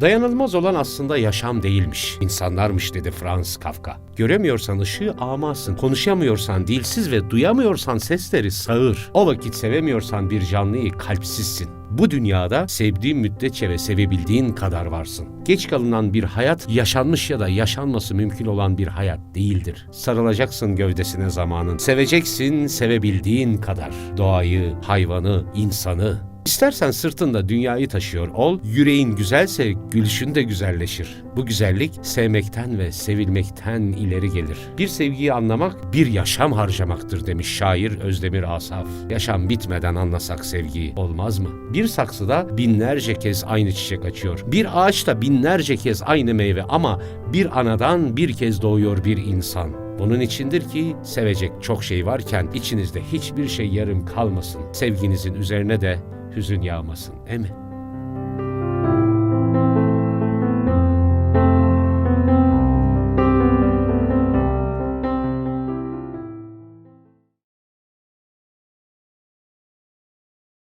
Dayanılmaz olan aslında yaşam değilmiş, insanlarmış dedi Franz Kafka. Göremiyorsan ışığı amasın, konuşamıyorsan dilsiz ve duyamıyorsan sesleri sağır. O vakit sevemiyorsan bir canlıyı kalpsizsin. Bu dünyada sevdiğin müddetçe ve sevebildiğin kadar varsın. Geç kalınan bir hayat yaşanmış ya da yaşanması mümkün olan bir hayat değildir. Sarılacaksın gövdesine zamanın. Seveceksin sevebildiğin kadar. Doğayı, hayvanı, insanı, İstersen sırtında dünyayı taşıyor ol, yüreğin güzelse gülüşün de güzelleşir. Bu güzellik sevmekten ve sevilmekten ileri gelir. Bir sevgiyi anlamak bir yaşam harcamaktır demiş şair Özdemir Asaf. Yaşam bitmeden anlasak sevgiyi olmaz mı? Bir saksıda binlerce kez aynı çiçek açıyor. Bir ağaçta binlerce kez aynı meyve ama bir anadan bir kez doğuyor bir insan. Bunun içindir ki sevecek çok şey varken içinizde hiçbir şey yarım kalmasın. Sevginizin üzerine de hüzün yağmasın. Emi.